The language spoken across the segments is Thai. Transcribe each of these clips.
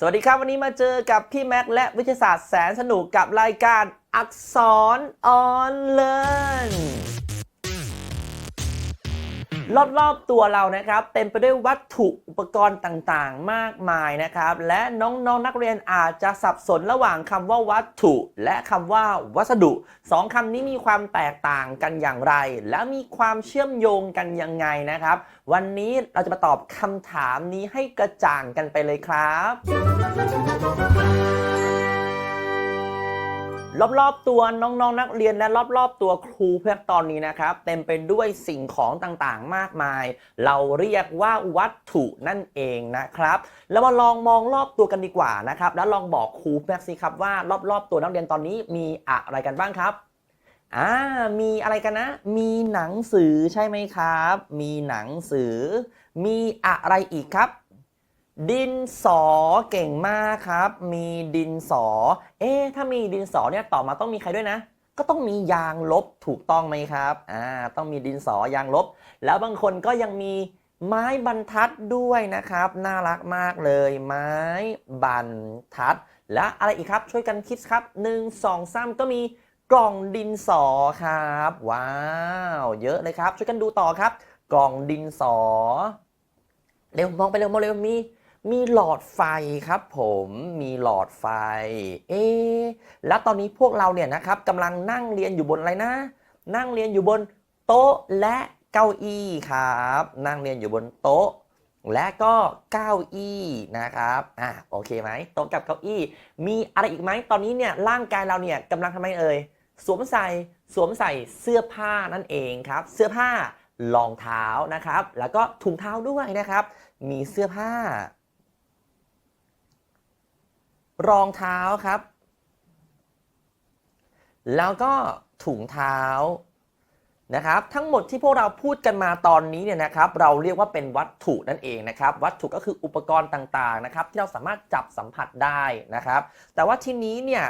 สวัสดีครับ วันนี้มาเจอกับพี่แม็กและวิทยาศาสตร์แสนสนุกกับรายการอักษรออนเลิน รอบๆตัวเรานะครับ เต็มไปด้วยวัตถุอุปกรณ์ต่างๆ มากมายนะครับ และน้องๆนนักเรียนอาจจะสับสนระหว่างคำว่าวัตถุ และคำว่าวัสดุสองคำนี้มีความแตกต่างกันอย่างไร และมีความเชื่อมโยงกันยังไงนะครับ วันนี้เราจะมาตอบคำถามนี้ให้กระจ่างกันไปเลยครับ รอบๆตัวน้องๆนนักเรียนและรอบๆตัวครูเพื่อตอนนี้นะครับ เต็มไปด้วยสิ่งของต่างๆมากมาย เราเรียกว่าวัตถุนั่นเองนะครับ แล้วมาลองมองรอบตัวกันดีกว่านะครับ แล้วลองบอกครูเพื่อสิครับว่ารอบๆตัวนักเรียนตอนนี้มีอะไรกันบ้างครับอ่ามีอะไรกันนะ มีหนังสือใช่ไหมครับ มีหนังสือ มีอะไรอีกครับ ดินสอเก่งมากครับ มีดินสอ เอ๊ะถ้ามีดินสอเนี่ยต่อมาต้องมีใครด้วยนะ ก็ต้องมียางลบถูกต้องไหมครับอ่าต้องมีดินสอยางลบ แล้วบางคนก็ยังมีไม้บรรทัดด้วยนะครับ น่ารักมากเลย ไม้บรรทัด และอะไรอีกครับช่วยกันคิดครับ 1 2 3 ก็มีกล่องดินสอครับ ว้าว เยอะเลยครับ ช่วยกันดูต่อครับ กล่องดินสอ เร็วมองไปเร็วมองเร็วมี มีหลอดไฟครับผมมีหลอดไฟ เอ๊แล้วตอนนี้พวกเราเนี่ยนะครับกำลังนั่งเรียนอยู่บนอะไรนะ นั่งเรียนอยู่บนโต๊ะและเก้าอี้ครับ นั่งเรียนอยู่บนโต๊ะ และก็เก้าอี้นะครับอะโอเคไหมโต๊ะกับเก้าอี้ มีอะไรอีกไหมตอนนี้เนี่ยร่างกายเราเนี่ยกำลังทำไมเอ่ยสวมใส่สวมใส่เสื้อผ้านั่นเองครับ เสื้อผ้ารองเท้านะครับ แล้วก็ถุงเท้าด้วยนะครับ มีเสื้อผ้า รองเท้าครับ แล้วก็ถุงเท้านะครับทั้งหมดที่พวกเราพูดกันมาตอนนี้เนี่ยนะครับเราเรียกว่าเป็นวัตถุนั่นเองนะครับวัตถุก็คืออุปกรณ์ต่างๆนะครับที่เราสามารถจับสัมผัสได้นะครับ แต่ว่าทีนี้เนี่ย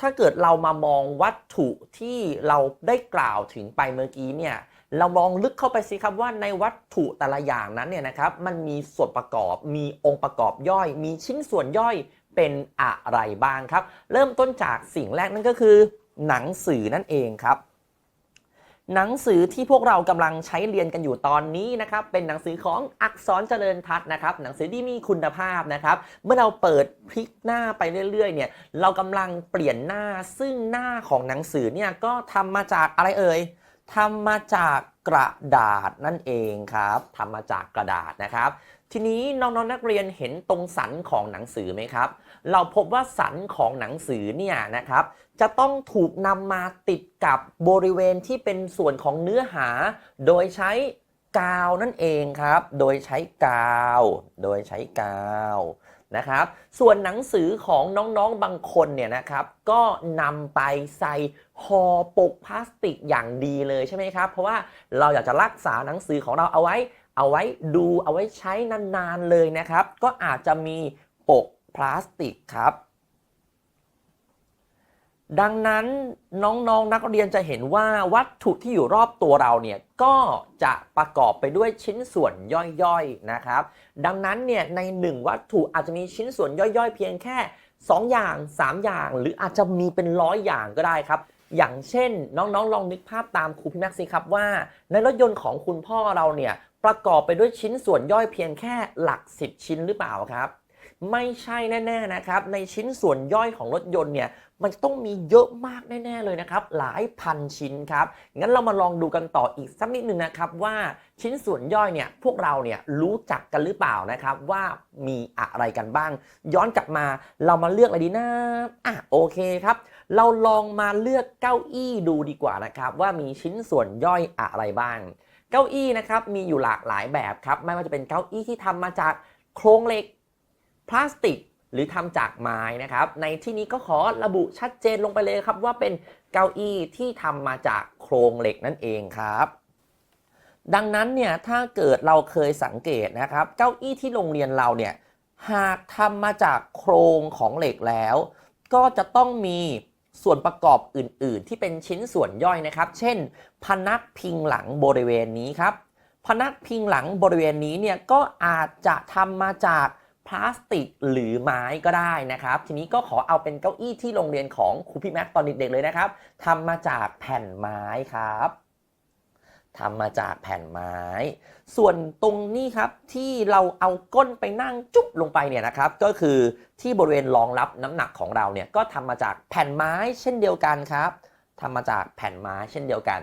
ถ้าเกิดเรามามองวัตถุที่เราได้กล่าวถึงไปเมื่อกี้เนี่ยเรามองลึกเข้าไปสิครับว่าในวัตถุแต่ละอย่างนั้นเนี่ยนะครับมันมีส่วนประกอบมีองค์ประกอบย่อย มีชิ้นส่วนย่อย เป็นอะไรบ้างครับ เริ่มต้นจากสิ่งแรกนั่นก็คือ หนังสือนั่นเองครับ หนังสือที่พวกเรากำลังใช้เรียนกันอยู่ตอนนี้นะครับ เป็นหนังสือของอักษรเจริญทัศน์นะครับ หนังสือที่มีคุณภาพนะครับ เมื่อเราเปิดพลิกหน้าไปเรื่อยๆ เนี่ย เรากำลังเปลี่ยนหน้าซึ่งหน้าของหนังสือเนี่ยก็ทำมาจากอะไรเอ่ยทำมาจากกระดาษนั่นเองครับทำมาจากกระดาษนะครับ ทีนี้น้องๆนนักเรียนเห็นตรงสันของหนังสือไหมครับ เราพบว่าสันของหนังสือเนี่ยนะครับจะต้องถูกนำมาติดกับบริเวณที่เป็นส่วนของเนื้อหา โดยใช้กาวนั่นเองครับ โดยใช้กาว โดยใช้กาวนะครับ ส่วนหนังสือของน้องๆบางคนเนี่ยนะครับ ก็นำไปใส่ห่อปกพลาสติกอย่างดีเลยใช่ไหมครับ เพราะว่าเราอยากจะรักษาหนังสือของเราเอาไว้ เอาไว้ดูเอาไว้ใช้นานๆเลยนะครับ ก็อาจจะมีปก พลาสติกครับ ดังนั้นน้องๆนนักเรียนจะเห็นว่าวัตถุที่อยู่รอบตัวเราเนี่ยก็จะประกอบไปด้วยชิ้นส่วนย่อยๆนะครับ ดังนั้นเนี่ยในหนึ่งวัตถุอาจจะมีชิ้นส่วนย่อยๆ เพียงแค่ 2 อย่าง 3 อย่าง หรืออาจจะมีเป็นร้อยอย่างก็ได้ครับอย่างเช่นน้องๆ ลองนึกภาพตามครูพี่แม็กซ์ครับว่า ในรถยนต์ของคุณพ่อเราเนี่ยประกอบไปด้วยชิ้นส่วนย่อยเพียงแค่หลัก 10 ชิ้นหรือเปล่าครับ ไม่ใช่แน่ๆนะครับในชิ้นส่วนย่อยของรถยนต์เนี่ยมันต้องมีเยอะมากแน่ ๆเลยนะครับ หลายพันชิ้นครับงั้นเรามาลองดูกันต่ออีกสักนิดหนึ่งนะครับว่าชิ้นส่วนย่อยเนี่ยพวกเราเนี่ยรู้จักกันหรือเปล่านะครับว่ามีอะไรกันบ้าง ย้อนกลับมาเรามาเลือกอะไรดีนะอะโอเคครับ เราลองมาเลือกเก้าอี้ดูดีกว่านะครับว่ามีชิ้นส่วนย่อยอะไรบ้าง เก้าอี้นะครับมีอยู่หลากหลายแบบครับไม่ว่าจะเป็นเก้าอี้ที่ทำมาจากโครงเหล็ก พลาสติกหรือทำจากไม้นะครับ ในที่นี้ก็ขอระบุชัดเจนลงไปเลยครับว่าเป็นเก้าอี้ที่ทำมาจากโครงเหล็กนั่นเองครับ ดังนั้นเนี่ยถ้าเกิดเราเคยสังเกตนะครับ เก้าอี้ที่โรงเรียนเราเนี่ยหากทำมาจากโครงของเหล็กแล้ว ก็จะต้องมีส่วนประกอบอื่น ๆ ที่เป็นชิ้นส่วนย่อยนะครับ เช่น พนักพิงหลังบริเวณนี้ครับ พนักพิงหลังบริเวณนี้เนี่ยก็อาจจะทำมาจาก พลาสติกหรือไม้ก็ได้นะครับ ทีนี้ก็ขอเอาเป็นเก้าอี้ที่โรงเรียนของครูพี่แม็กตอนเด็กๆเลยนะครับทำมาจากแผ่นไม้ครับทำมาจากแผ่นไม้ ส่วนตรงนี้ครับที่เราเอาก้นไปนั่งจุ๊บลงไปเนี่ยนะครับ ก็คือที่บริเวณรองรับน้ำหนักของเราเนี่ยก็ทำมาจากแผ่นไม้เช่นเดียวกันครับทำมาจากแผ่นไม้เช่นเดียวกัน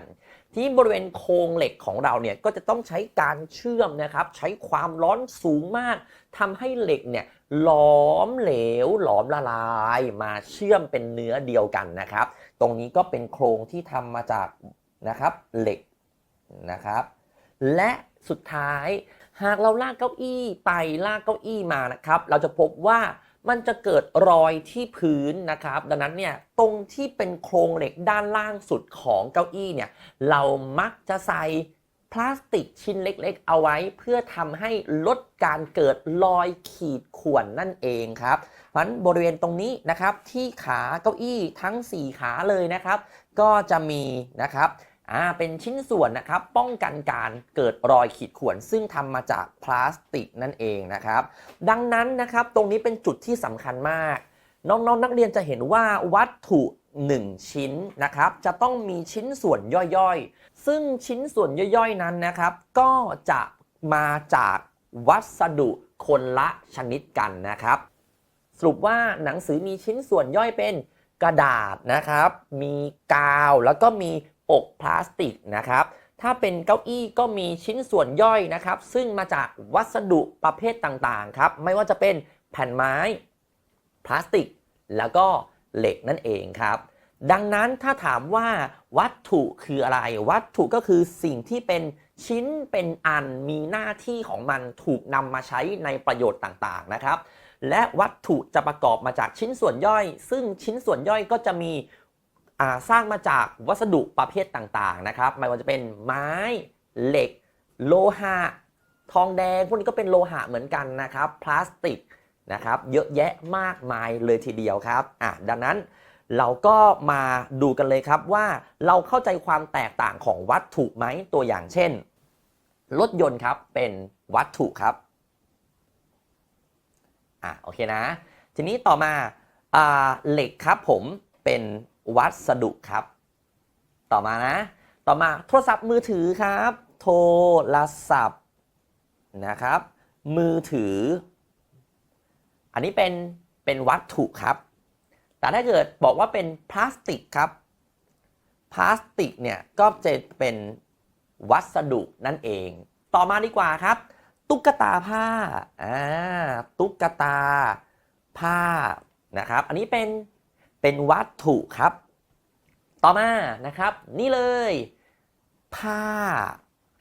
ที่บริเวณโครงเหล็กของเราเนี่ยก็จะต้องใช้การเชื่อมนะครับใช้ความร้อนสูงมากทำให้เหล็กเนี่ยหลอมเหลวหลอมละลายมาเชื่อมเป็นเนื้อเดียวกันนะครับ ตรงนี้ก็เป็นโครงที่ทำมาจากนะครับเหล็กนะครับ และสุดท้ายหากเราลากเก้าอี้ไปลากเก้าอี้มานะครับ เราจะพบว่า มันจะเกิดรอยที่พื้นนะครับ ดังนั้นเนี่ยตรงที่เป็นโครงเหล็กด้านล่างสุดของเก้าอี้เนี่ยเรามักจะใส่พลาสติกชิ้นเล็กๆ เอาไว้เพื่อทำให้ลดการเกิดรอยขีดข่วนนั่นเองครับเพราะฉะนั้นบริเวณตรงนี้นะครับที่ขาเก้าอี้ทั้ง 4 ขาเลยนะครับ ก็จะมีนะครับ อ่าเป็นชิ้นส่วนนะครับป้องกันการเกิดรอยขีดข่วน ซึ่งทำมาจากพลาสติกนั่นเองนะครับ ดังนั้นนะครับตรงนี้เป็นจุดที่สำคัญมาก น้องๆนนักเรียนจะเห็นว่าวัตถุ 1 ชิ้นนะครับ จะต้องมีชิ้นส่วนย่อยๆ ซึ่งชิ้นส่วนย่อยๆนั้นนะครับ ก็จะมาจากวัสดุคนละชนิดกันนะครับ สรุปว่าหนังสือมีชิ้นส่วนย่อยเป็นกระดาษนะครับ มีกาวแล้วก็มี ปกพลาสติกนะครับ ถ้าเป็นเก้าอี้ก็มีชิ้นส่วนย่อยนะครับ ซึ่งมาจากวัสดุประเภทต่างๆครับ ไม่ว่าจะเป็นแผ่นไม้ พลาสติก แล้วก็เหล็กนั่นเองครับ ดังนั้นถ้าถามว่าวัตถุคืออะไร วัตถุก็คือสิ่งที่เป็นชิ้นเป็นอันมีหน้าที่ของมันถูกนำมาใช้ในประโยชน์ต่างๆนะครับ และวัตถุจะประกอบมาจากชิ้นส่วนย่อย ซึ่งชิ้นส่วนย่อยก็จะมี สร้างมาจากวัสดุประเภทต่างๆนะครับไม่ว่าจะเป็นไม้เหล็ก โลหะ ทองแดง พวกนี้ก็เป็นโลหะเหมือนกันนะครับ พลาสติกนะครับเยอะแยะมากมายเลยทีเดียวครับอะดังนั้นเราก็มาดูกันเลยครับว่าเราเข้าใจความแตกต่างของวัตถุไหมตัวอย่างเช่น รถยนต์ครับเป็นวัตถุครับอะโอเคนะ ทีนี้ต่อมาอ่าเหล็กครับผมเป็น วัสดุครับ ต่อมานะ ต่อมาโทรศัพท์มือถือครับ โทรศัพท์นะครับ มือถือ อันนี้เป็นเป็นวัตถุครับ แต่ถ้าเกิดบอกว่าเป็นพลาสติกครับ พลาสติกเนี่ยก็จะเป็นวัสดุนั่นเอง ต่อมาดีกว่าครับ ตุ๊กตาผ้าอ่าตุ๊กตาผ้านะครับ อันนี้เป็น เป็นวัตถุครับ ต่อมานะครับ นี่เลย ผ้า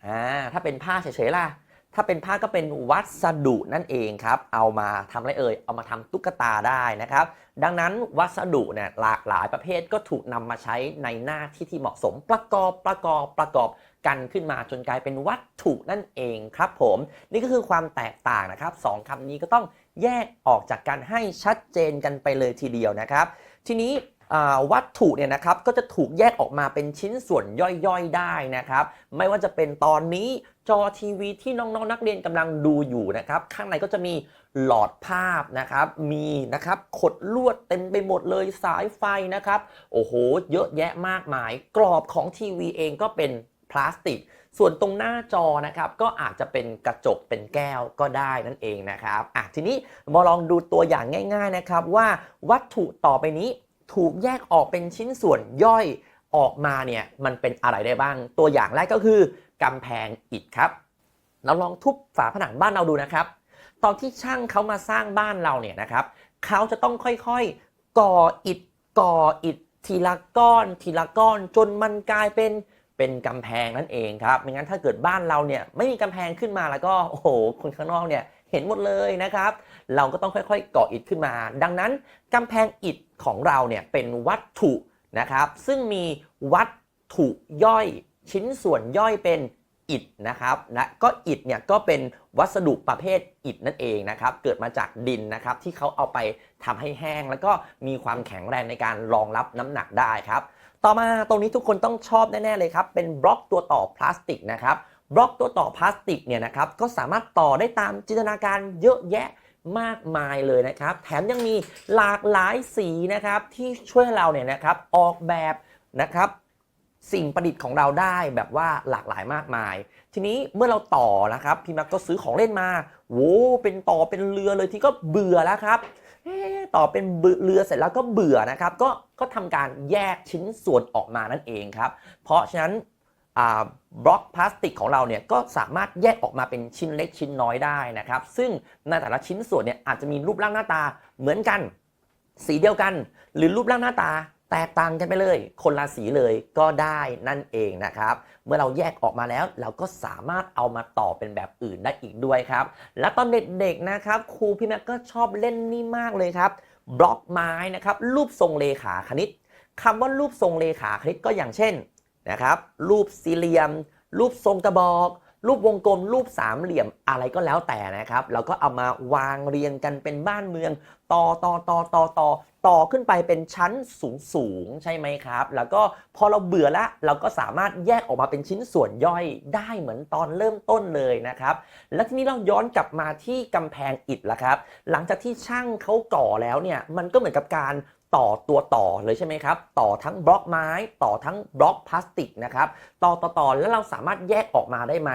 อ่าถ้าเป็นผ้าเฉยๆล่ะ ถ้าเป็นผ้าก็เป็นวัสดุนั่นเองครับ เอามาทำอะไรเอ่ยเอามาทำตุ๊กตาได้นะครับ ดังนั้นวัสดุเนี่ยหลากหลายประเภทก็ถูกนำมาใช้ในหน้าที่ที่เหมาะสมประกอบประกอบประกอบกันขึ้นมาจนกลายเป็นวัตถุนั่นเองครับผม นี่ก็คือความแตกต่างนะครับสองคำนี้ก็ต้องแยกออกจากกันให้ชัดเจนกันไปเลยทีเดียวนะครับ ทีนี้วัตถุเนี่ยนะครับก็จะถูกแยกออกมาเป็นชิ้นส่วนย่อยๆได้นะครับ ไม่ว่าจะเป็นตอนนี้จอทีวีที่น้องๆนักเรียนกำลังดูอยู่นะครับ ข้างในก็จะมีหลอดภาพนะครับ มีนะครับขดลวดเต็มไปหมดเลยสายไฟนะครับ โอ้โห เยอะแยะมากมาย กรอบของทีวีเองก็เป็นพลาสติก ส่วนตรงหน้าจอนะครับก็อาจจะเป็นกระจกเป็นแก้วก็ได้นั่นเองนะครับอะทีนี้มาลองดูตัวอย่างง่าย ๆนะครับ ว่าวัตถุต่อไปนี้ถูกแยกออกเป็นชิ้นส่วนย่อยออกมาเนี่ยมันเป็นอะไรได้บ้าง ตัวอย่างแรกก็คือกำแพงอิฐครับ เราลองทุบฝาผนังบ้านเราดูนะครับ ตอนที่ช่างเขามาสร้างบ้านเราเนี่ยนะครับเขาจะต้องค่อยๆก่ออิฐก่ออิฐทีละก้อน ทีละก้อนจนมันกลายเป็น เป็นกำแพงนั่นเองครับไม่งั้นถ้าเกิดบ้านเราเนี่ยไม่มีกำแพงขึ้นมาแล้วก็โอ้โหคนข้างนอกเนี่ยเห็นหมดเลยนะครับ เราก็ต้องค่อยๆก่ออิฐขึ้นมา ดังนั้นกำแพงอิฐของเราเนี่ยเป็นวัตถุนะครับ ซึ่งมีวัตถุย่อยชิ้นส่วนย่อยเป็นอิฐนะครับนะก็อิฐเนี่ยก็เป็นวัสดุประเภทอิฐนั่นเองนะครับ เกิดมาจากดินนะครับที่เขาเอาไปทำให้แห้ง แล้วก็มีความแข็งแรงในการรองรับน้ำหนักได้ครับ ต่อมาตรงนี้ทุกคนต้องชอบแน่ ๆ เลยครับ เป็นบล็อกตัวต่อพลาสติกนะครับบล็อกตัวต่อพลาสติกเนี่ยนะครับก็สามารถต่อได้ตามจินตนาการเยอะแยะมากมายเลยนะครับ แถมยังมีหลากหลายสีนะครับที่ช่วยเราเนี่ยนะครับออกแบบนะครับสิ่งประดิษฐ์ของเราได้แบบว่าหลากหลายมากมาย ทีนี้เมื่อเราต่อนะครับพี่ม็กก็ซื้อของเล่นมาโว้เป็นต่อเป็นเรือเลยที่ก็เบื่อแล้วครับ ต่อเป็นเรือเสร็จแล้วก็เบื่อนะครับ ก็ก็ทำการแยกชิ้นส่วนออกมานั่นเองครับ เพราะฉะนั้นบล็อกพลาสติกของเราเนี่ยก็สามารถแยกออกมาเป็นชิ้นเล็กชิ้นน้อยได้นะครับ ซึ่งในแต่ละชิ้นส่วนเนี่ยอาจจะมีรูปร่างหน้าตาเหมือนกัน สีเดียวกัน หรือรูปร่างหน้าตา แตกต่างกันไปเลย คนละสีเลยก็ได้นั่นเองนะครับ เมื่อเราแยกออกมาแล้ว เราก็สามารถเอามาต่อเป็นแบบอื่นได้อีกด้วยครับ และตอนเด็กๆนะครับครูพี่แม็กก็ชอบเล่นนี่มากเลยครับบล็อกไม้นะครับรูปทรงเลขาคณิตคำว่ารูปทรงเลขาคณิตก็อย่างเช่นนะครับรูปสี่เหลี่ยม รูปทรงกระบอก รูปวงกลม รูปสามเหลี่ยมอะไรก็แล้วแต่นะครับ เราก็เอามาวางเรียงกันเป็นบ้านเมือง ต่อต่อต่อต่อต่อ ต่อขึ้นไปเป็นชั้นสูงสูงใช่ไหมครับ แล้วก็พอเราเบื่อละเราก็สามารถแยกออกมาเป็นชิ้นส่วนย่อยได้เหมือนตอนเริ่มต้นเลยนะครับ และทีนี้เราย้อนกลับมาที่กำแพงอิฐละครับ หลังจากที่ช่างเขาก่อแล้วเนี่ยมันก็เหมือนกับการต่อตัวต่อเลยใช่ไหมครับ ต่อทั้งบล็อกไม้ ต่อทั้งบล็อกพลาสติกนะครับ ต่อต่อต่อแล้วเราสามารถแยกออกมาได้ไหม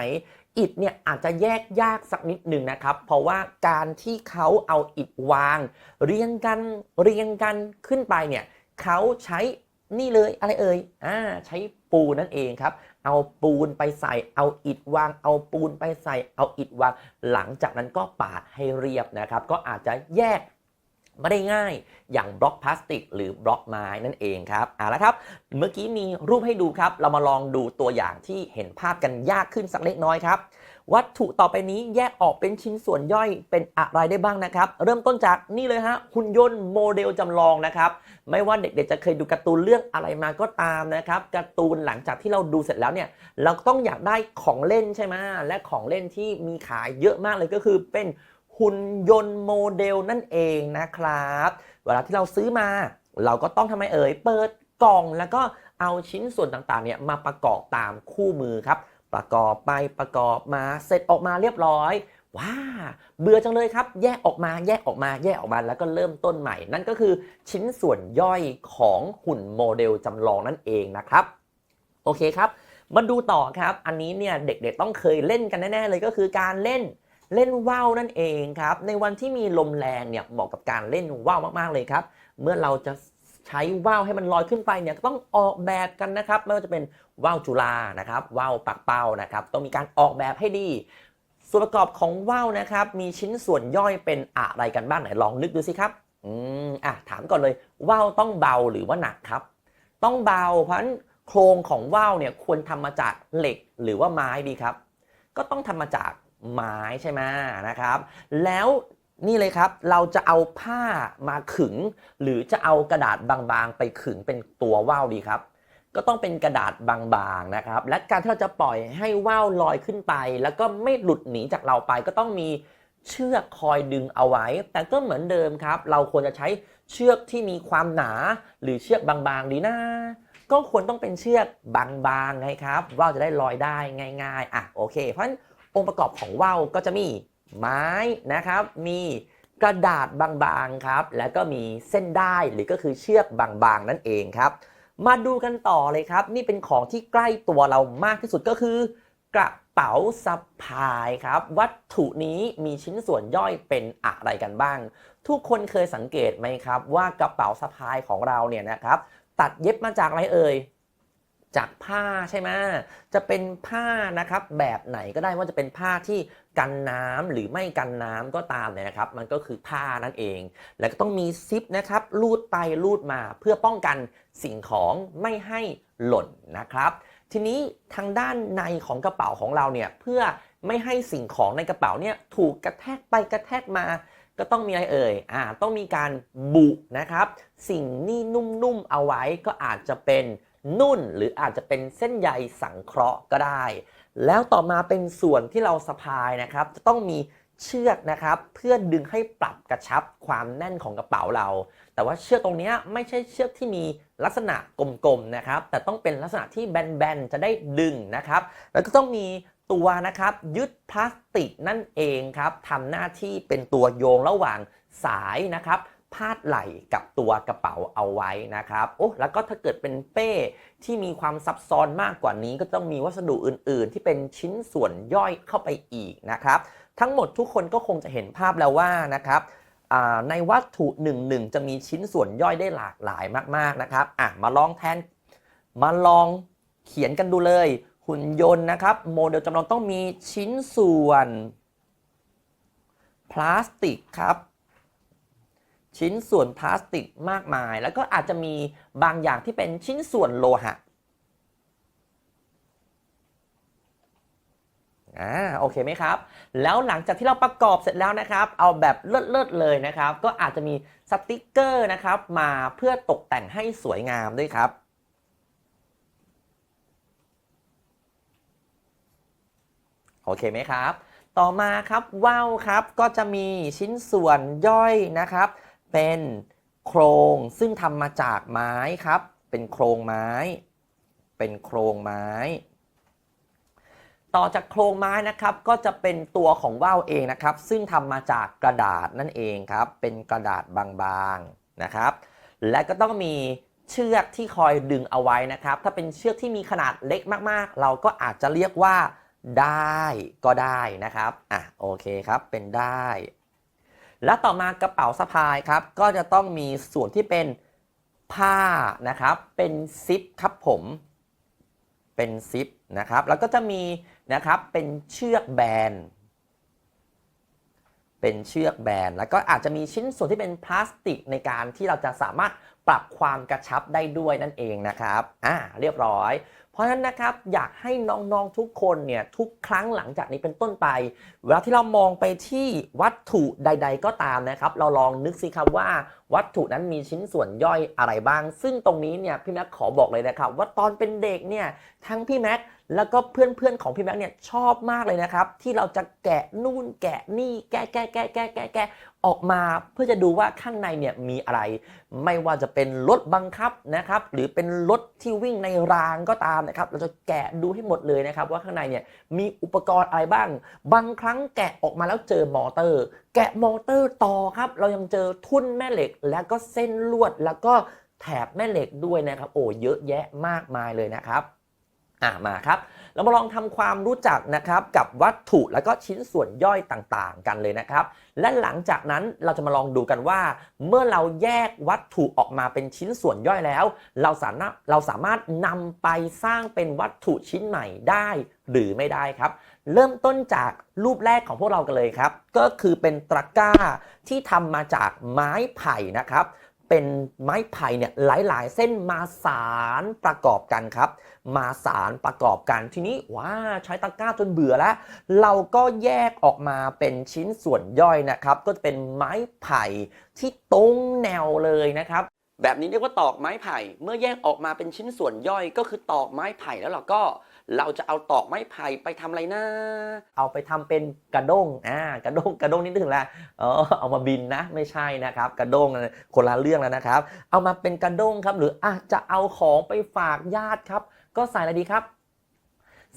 อิฐเนี่ยอาจจะแยกยากสักนิดหนึ่งนะครับ เพราะว่าการที่เขาเอาอิฐวาง เรียงกันเรียงกันขึ้นไปเนี่ยเขาใช้นี่เลยอะไรเอ่ยอ่าใช้ปูนนั่นเองครับ เอาปูนไปใส่ เอาอิฐวาง เอาปูนไปใส่ เอาอิฐวาง หลังจากนั้นก็ปาดให้เรียบนะครับ ก็อาจจะแยก ไม่ได้ง่าย อย่างบล็อกพลาสติก หรือบล็อกไม้นั่นเองครับเอาละครับ เมื่อกี้มีรูปให้ดูครับ เรามาลองดูตัวอย่างที่เห็นภาพกันยากขึ้นสักเล็กน้อยครับ วัตถุต่อไปนี้แยกออกเป็นชิ้นส่วนย่อยเป็นอะไรได้บ้างนะครับ เริ่มต้นจากนี่เลยฮะหุ่นยนต์โมเดลจำลองนะครับ ไม่ว่าเด็กๆจะเคยดูการ์ตูนเรื่องอะไรมาก็ตามนะครับการ์ตูนหลังจากที่เราดูเสร็จแล้วเนี่ยเราต้องอยากได้ของเล่นใช่ไหมและของเล่นที่มีขายเยอะมากเลยก็คือเป็น หุ่นยนต์โมเดลนั่นเองนะครับ เวลาที่เราซื้อมา เราก็ต้องทำไมเอ่ยเปิดกล่องแล้วก็เอาชิ้นส่วนต่างๆเนี่ยมาประกอบตามคู่มือครับ ประกอบไปประกอบมาเสร็จออกมาเรียบร้อยว้าเบื่อจังเลยครับ แยกออกมาแยกออกมาแยกออกมาแล้วก็เริ่มต้นใหม่ นั่นก็คือชิ้นส่วนย่อยของหุ่นโมเดลจำลองนั่นเองนะครับ โอเคครับ มาดูต่อครับ อันนี้เนี่ยเด็กๆต้องเคยเล่นกันแน่ๆเลยก็คือการเล่น เล่นว่าวนั่นเองครับ ในวันที่มีลมแรงเนี่ยเหมาะกับการเล่นว่าวมากๆเลยครับ เมื่อเราจะใช้ว่าวให้มันลอยขึ้นไปเนี่ยต้องออกแบบกันนะครับ ไม่ว่าจะเป็นว่าวจุฬานะครับว่าวปักเป้านะครับ ต้องมีการออกแบบให้ดี ส่วนประกอบของว่าวนะครับ มีชิ้นส่วนย่อยเป็นอะไรกันบ้างไหนลองนึกดูสิครับอืมอะถามก่อนเลยว่าวต้องเบาหรือว่าหนักครับ ต้องเบาเพราะฉะนั้นโครงของว่าวเนี่ยควรทำมาจากเหล็กหรือว่าไม้ดีครับ ก็ต้องทำมาจาก ไม้ใช่ไหมนะครับ แล้วนี่เลยครับเราจะเอาผ้ามาขึง หรือจะเอากระดาษบางๆ ไปขึงเป็นตัวว่าวดีครับ ก็ต้องเป็นกระดาษบางๆนะครับ และการที่เราจะปล่อยให้ว่าวลอยขึ้นไป แล้วก็ไม่หลุดหนีจากเราไป ก็ต้องมีเชือกคอยดึงเอาไว้ แต่ก็เหมือนเดิมครับ เราควรจะใช้เชือกที่มีความหนา หรือเชือกบางๆดีนะก็ควรต้องเป็นเชือกบางๆไงครับว่าวจะได้ลอยได้ง่าย ๆอะโอเค เพราะฉะนั้น องค์ประกอบของว่าวก็จะมีไม้นะครับ มีกระดาษบางๆครับ แล้วก็มีเส้นได้หรือก็คือเชือกบางๆ นั่นเองครับ มาดูกันต่อเลยครับ นี่เป็นของที่ใกล้ตัวเรามากที่สุดก็คือกระเป๋าสะพายครับ วัตถุนี้มีชิ้นส่วนย่อยเป็นอะไรกันบ้าง ทุกคนเคยสังเกตไหมครับ ว่ากระเป๋าสะพายของเราเนี่ยนะครับ ตัดเย็บมาจากอะไรเอ่ย จากผ้าใช่ไหมจะเป็นผ้านะครับแบบไหนก็ได้ว่าจะเป็นผ้าที่กันน้ำหรือไม่กันน้ำก็ตามเนี่ยนะครับ มันก็คือผ้านั่นเอง แล้วก็ต้องมีซิปนะครับลูดไปลูดมาเพื่อป้องกันสิ่งของไม่ให้หล่นนะครับ ทีนี้ทางด้านในของกระเป๋าของเราเนี่ยเพื่อไม่ให้สิ่งของในกระเป๋าเนี่ยถูกกระแทกไปกระแทกมาก็ต้องมีอะไรเอ่ย อ่า ต้องมีการบุนะครับ สิ่งนี่นุ่มๆ เอาไว้ก็อาจจะเป็น นุ่นหรืออาจจะเป็นเส้นใยสังเคราะห์ก็ได้ แล้วต่อมาเป็นส่วนที่เราสะพายนะครับ จะต้องมีเชือกนะครับ เพื่อดึงให้ปรับกระชับความแน่นของกระเป๋าเรา แต่ว่าเชือกตรงนี้ไม่ใช่เชือกที่มีลักษณะกลมๆนะครับ แต่ต้องเป็นลักษณะที่แบนๆจะได้ดึงนะครับ แล้วก็ต้องมีตัวนะครับยึดพลาสติกนั่นเองครับทำหน้าที่เป็นตัวโยงระหว่างสายนะครับ พาดไหล่กับตัวกระเป๋าเอาไว้นะครับโอ้แล้วก็ถ้าเกิดเป็นเป้ที่มีความซับซ้อนมากกว่านี้ก็ต้องมีวัสดุอื่น ๆ ที่เป็นชิ้นส่วนย่อยเข้าไปอีกนะครับ ทั้งหมดทุกคนก็คงจะเห็นภาพแล้วว่านะครับในวัตถุหนึ่งหนึ่งจะมีชิ้นส่วนย่อยได้หลากหลายมากๆนะครับอะมาลองแทนมาลองเขียนกันดูเลย หุ่นยนต์นะครับ โมเดลจำลองต้องมีชิ้นส่วนพลาสติกครับ ชิ้นส่วนพลาสติกมากมาย แล้วก็อาจจะมีบางอย่างที่เป็นชิ้นส่วนโลหะอ่าโอเคไหมครับ แล้วหลังจากที่เราประกอบเสร็จแล้วนะครับ เอาแบบเลิศๆเลยนะครับ ก็อาจจะมีสติกเกอร์นะครับ มาเพื่อตกแต่งให้สวยงามด้วยครับโอเคไหมครับ ต่อมาครับว่าวครับก็จะมีชิ้นส่วนย่อยนะครับ เป็นโครงซึ่งทำมาจากไม้ครับ เป็นโครงไม้ เป็นโครงไม้ ต่อจากโครงไม้นะครับ ก็จะเป็นตัวของว่าวเองนะครับ ซึ่งทำมาจากกระดาษนั่นเองครับ เป็นกระดาษบางๆนะครับ และก็ต้องมีเชือกที่คอยดึงเอาไว้นะครับ ถ้าเป็นเชือกที่มีขนาดเล็กมากๆ เราก็อาจจะเรียกว่าได้ก็ได้นะครับ อะโอเคครับ เป็นได้ และต่อมากระเป๋าสะพายครับก็จะต้องมีส่วนที่เป็นผ้านะครับ เป็นซิปครับผมเป็นซิปนะครับแล้วก็จะมีนะครับเป็นเชือกแบน เป็นเชือกแบน แล้วก็อาจจะมีชิ้นส่วนที่เป็นพลาสติกในการที่เราจะสามารถปรับความกระชับได้ด้วยนั่นเองนะครับอ่าเรียบร้อย ราะฉะนั้นนะครับอยากให้น้องๆทุกคนเนี่ยทุกครั้งหลังจากนี้เป็นต้นไป เวลาที่เรามองไปที่วัตถุใด ๆ ก็ตามนะครับ เราลองนึกสิครับว่าวัตถุนั้นมีชิ้นส่วนย่อยอะไรบ้าง ซึ่งตรงนี้เนี่ยพี่แม็กขอบอกเลยนะครับ ว่าตอนเป็นเด็กเนี่ยทั้งพี่แม็ก แล้วก็เพื่อนๆของพี่แม็กเนี่ยชอบมากเลยนะครับ ที่เราจะแกะนู่นแกะนี่แกะแกะแกะแกะแกะแกะออกมาเพื่อจะดูว่าข้างในเนี่ยมีอะไร ไม่ว่าจะเป็นรถบังคับนะครับ หรือเป็นรถที่วิ่งในรางก็ตามนะครับ เราจะแกะดูให้หมดเลยนะครับ ว่าข้างในเนี่ยมีอุปกรณ์อะไรบ้าง บางครั้งแกะออกมาแล้วเจอมอเตอร์ แกะมอเตอร์ต่อครับ เรายังเจอทุ่นแม่เหล็ก แล้วก็เส้นลวดแล้วก็แถบแม่เหล็กด้วยนะครับ โอ้เยอะแยะมากมายเลยนะครับ อะมาครับ เรามาลองทำความรู้จักนะครับกับวัตถุแล้วก็ชิ้นส่วนย่อยต่างๆ กันเลยนะครับ และหลังจากนั้นเราจะมาลองดูกันว่า เมื่อเราแยกวัตถุออกมาเป็นชิ้นส่วนย่อยแล้ว เราสามารถเราสามารถนำไปสร้างเป็นวัตถุชิ้นใหม่ได้หรือไม่ได้ครับ เริ่มต้นจากรูปแรกของพวกเรากันเลยครับ ก็คือเป็นตะกร้าที่ทำมาจากไม้ไผ่นะครับเป็นไม้ไผ่เนี่ยหลายๆ เส้นมาสารประกอบกันครับ มาสารประกอบกันทีนี้ว้าใช้ตะกร้าจนเบื่อแล้ว เราก็แยกออกมาเป็นชิ้นส่วนย่อยนะครับ ก็จะเป็นไม้ไผ่ที่ตรงแนวเลยนะครับ แบบนี้เรียกว่าตอกไม้ไผ่ เมื่อแยกออกมาเป็นชิ้นส่วนย่อยก็คือตอกไม้ไผ่แล้วเราก็เราจะเอาตอกไม้ไผ่ไปทำอะไรนะ เอาไปทำเป็นกระด้ง อ่า กระด้ง กระด้งนี่นึกถึงแล้วเออเอามาบินนะ ไม่ใช่นะครับ กระด้งคนละเรื่องแล้วนะครับ เอามาเป็นกระด้งครับ หรืออาจจะเอาของไปฝากญาติครับ ก็ใส่อะไรดีครับ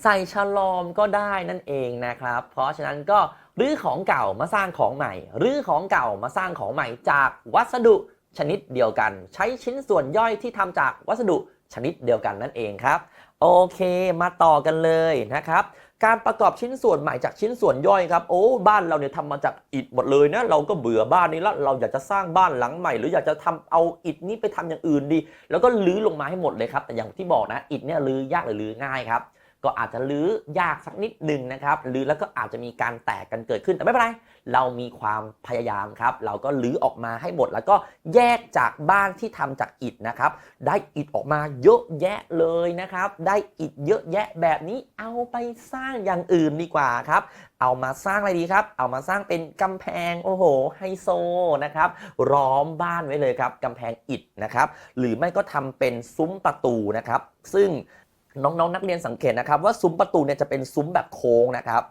ใส่ฉลอมก็ได้นั่นเองนะครับ เพราะฉะนั้นก็รื้อของเก่ามาสร้างของใหม่รื้อของเก่ามาสร้างของใหม่จากวัสดุชนิดเดียวกัน ใช้ชิ้นส่วนย่อยที่ทำจากวัสดุชนิดเดียวกันนั่นเองครับ โอเค มาต่อกันเลยนะครับ การประกอบชิ้นส่วนใหม่จากชิ้นส่วนย่อยครับโอ้บ้านเราเนี่ยทำมาจากอิฐหมดเลยนะเราก็เบื่อบ้านนี้แล้วเราอยากจะสร้างบ้านหลังใหม่ หรืออยากจะทำเอาอิฐนี้ไปทำอย่างอื่นดี แล้วก็ลื้อลงมาให้หมดเลยครับแต่อย่างที่บอกนะอิฐเนี่ยลื้อยากหรือลื้อง่ายครับ ก็อาจจะลื้อยากสักนิดหนึ่งนะครับลื้อแล้วก็อาจจะมีการแตกกันเกิดขึ้นแต่ไม่เป็นไร เรามีความพยายามครับ เราก็ลื้อออกมาให้หมด แล้วก็แยกจากบ้านที่ทำจากอิฐนะครับ ได้อิฐออกมาเยอะแยะเลยนะครับ ได้อิฐเยอะแยะแบบนี้เอาไปสร้างอย่างอื่นดีกว่าครับเอามาสร้างอะไรดีครับ เอามาสร้างเป็นกำแพงโอ้โหไฮโซนะครับล้อมบ้านไว้เลยครับกำแพงอิฐนะครับหรือไม่ก็ทำเป็นซุ้มประตูนะครับ ซึ่ง น้องๆนนักเรียนสังเกตนะครับว่าซุ้มประตูเนี่ยจะเป็นซุ้มแบบโค้งนะครับ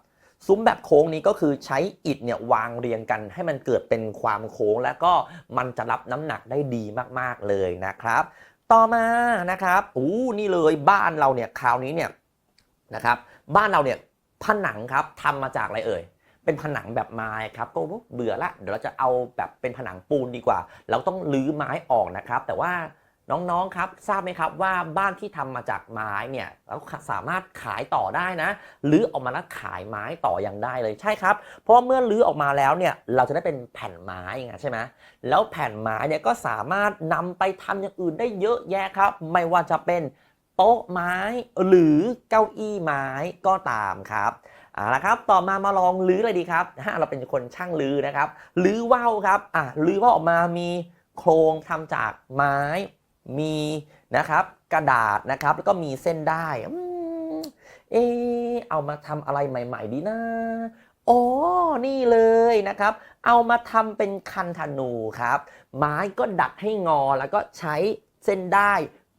ซุ้มแบบโค้งนี้ก็คือใช้อิฐเนี่ยวางเรียงกันให้มันเกิดเป็นความโค้ง แล้วก็มันจะรับน้ำหนักได้ดีมากๆเลยนะครับ ต่อมานะครับอู้นี่เลยบ้านเราเนี่ยคราวนี้เนี่ยนะครับ บ้านเราเนี่ยผนังครับทำมาจากอะไรเอ่ยเป็นผนังแบบไม้ครับก็เบื่อละเดี๋ยวเราจะเอาแบบเป็นผนังปูนดีกว่า เราต้องรื้อไม้ออกนะครับ แต่ว่า น้องๆครับทราบไหมครับว่าบ้านที่ทำมาจากไม้เนี่ยเราสามารถขายต่อได้นะหรือออกมาแล้วขายไม้ต่อยังได้เลยใช่ครับ เพราะเมื่อรื้อออกมาแล้วเนี่ยเราจะได้เป็นแผ่นไม้ไงใช่ไหมแล้วแผ่นไม้เนี่ยก็สามารถนำไปทำอย่างอื่นได้เยอะแยะครับ ไม่ว่าจะเป็นโต๊ะไม้หรือเก้าอี้ไม้ก็ตามครับเอาละครับ ต่อมามาลองลื้อเลยดีครับถ้าเราเป็นคนช่างลื้อนะครับ ลื้อว่าวครับอะลื้อว่าวออกมามีโครงทำจากไม้ มีนะครับกระดาษนะครับแล้วก็มีเส้นได้เออเอามาทำอะไรใหม่ ๆ ดีนะอ๋อนี่เลยนะครับ เอามาทำเป็นคันธนูครับ ไม้ก็ดัดให้งอแล้วก็ใช้เส้นได้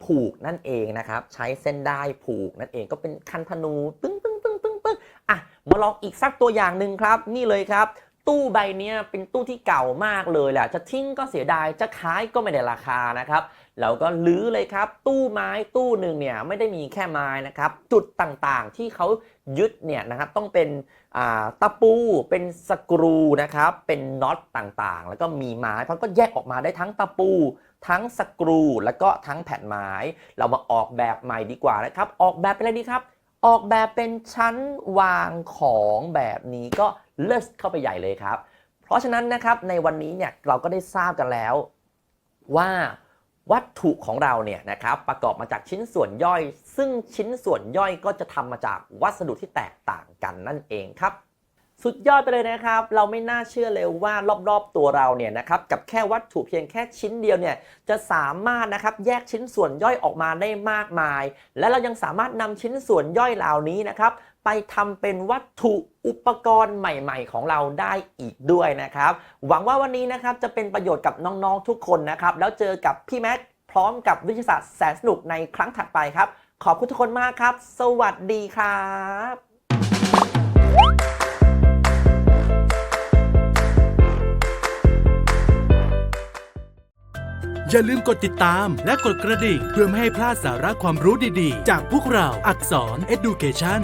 ผูกนั่นเองนะครับ ใช้เส้นได้ผูกนั่นเองก็เป็นคันธนูปึ้งปึ้งปึ้งปึ้งปึ้งอะมาลองอีกสักตัวอย่างหนึ่งครับ นี่เลยครับ ตู้ใบนี้เป็นตู้ที่เก่ามากเลยแหละจะทิ้งก็เสียดายจะขายก็ไม่ได้ราคานะครับ เราก็ลื้อเลยครับ ตู้ไม้ตู้หนึ่งเนี่ยไม่ได้มีแค่ไม้นะครับ จุดต่างๆที่เขายึดเนี่ยนะครับต้องเป็นตะปูเป็นสกรูนะครับ เป็นน็อตต่างๆ แล้วก็มีไม้เพราะก็แยกออกมาได้ทั้งตะปู ทั้งสกรูแล้วก็ทั้งแผ่นไม้ เรามาออกแบบใหม่ดีกว่านะครับ ออกแบบเป็นอะไรดีครับ ออกแบบเป็นชั้นวางของแบบนี้ก็เลิศเข้าไปใหญ่เลยครับ เพราะฉะนั้นนะครับในวันนี้เนี่ยเราก็ได้ทราบกันแล้วว่า วัตถุของเราเนี่ยนะครับประกอบมาจากชิ้นส่วนย่อย ซึ่งชิ้นส่วนย่อยก็จะทำมาจากวัสดุที่แตกต่างกันนั่นเองครับ สุดยอดไปเลยนะครับ เราไม่น่าเชื่อเลยว่ารอบๆตัวเราเนี่ยนะครับกับแค่วัตถุเพียงแค่ชิ้นเดียวเนี่ยจะสามารถนะครับแยกชิ้นส่วนย่อยออกมาได้มากมาย และเรายังสามารถนำชิ้นส่วนย่อยเหล่านี้นะครับ ไปทำเป็นวัตถุอุปกรณ์ใหม่ ๆ ของเราได้อีกด้วยนะครับ หวังว่าวันนี้นะครับจะเป็นประโยชน์กับน้องๆทุกคนนะครับ แล้วเจอกับพี่แม็กพร้อมกับวิทยาศาสตร์แสนสนุกในครั้งถัดไปครับ ขอบคุณทุกคนมากครับ สวัสดีครับอย่าลืมกดติดตามและกดกระดิ่งเพื่อไม่ให้พลาดสาระความรู้ดีๆ จากพวกเราอักษร Education